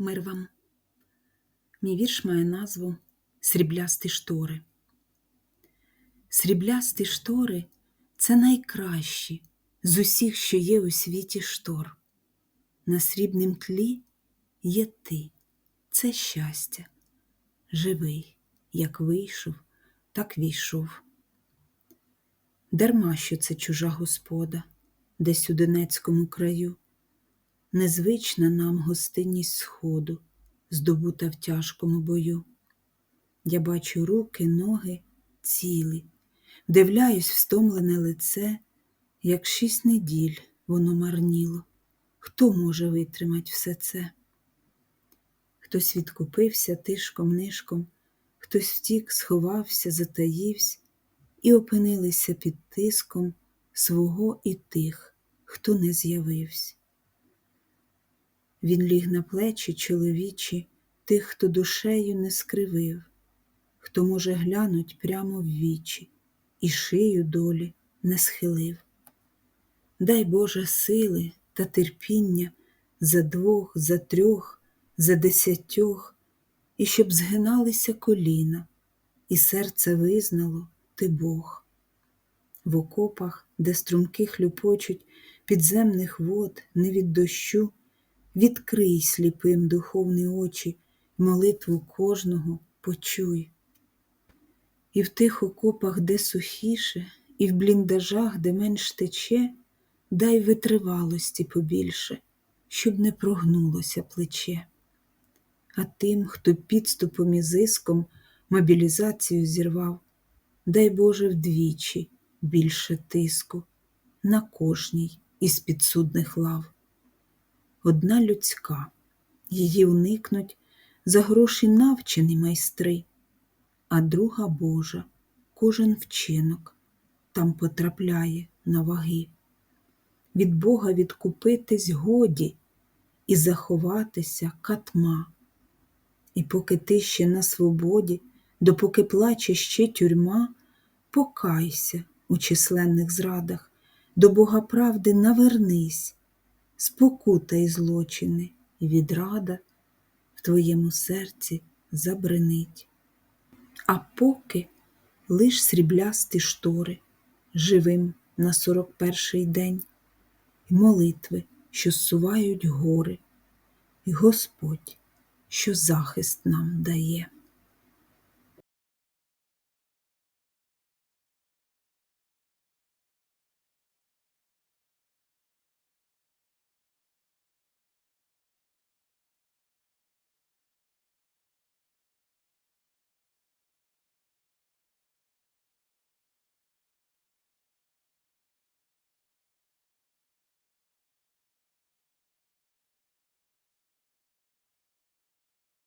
Мир вам. Мій вірш має назву Сріблясті штори. Сріблясті штори це найкращі з усіх, що є у світі штор. На срібнім тлі є ти, це щастя, живий, як вийшов, так війшов. Дарма, що це чужа господа, десь у Донецькому краю, незвична нам гостинність сходу, здобута в тяжкому бою. Я бачу руки, ноги цілі, дивляюсь в стомлене лице, як шість неділь воно марніло. Хто може витримать все це? Хтось відкупився тишком нишком, хтось втік, сховався, затаївсь, і опинилися під тиском свого і тих, хто не з'явився. Він ліг на плечі чоловічі тих, хто душею не скривив, хто може глянуть прямо в вічі і шию долі не схилив. Дай Боже сили та терпіння за двох, за трьох, за десятьох, і щоб згиналися коліна, і серце визнало ти Бог. В окопах, де струмки хлюпочуть підземних вод, не від дощу, відкрий сліпим духовні очі, молитву кожного почуй. І в тих окопах, де сухіше, і в бліндажах, де менш тече, дай витривалості побільше, щоб не прогнулося плече. А тим, хто підступом і зиском мобілізацію зірвав, дай Боже вдвічі більше тиску на кожній із підсудних лав. Одна людська, її уникнуть за гроші навчені майстри, а друга Божа, кожен вчинок там потрапляє на ваги. Від Бога відкупитись годі і заховатися катма. І поки ти ще на свободі, допоки плаче ще тюрма, покайся у численних зрадах, до Бога правди навернись, спокута й злочини, і відрада в твоєму серці забринить. А поки лиш сріблясті штори, живим на сорок перший день, і молитви, що зсувають гори, і Господь, що захист нам дає.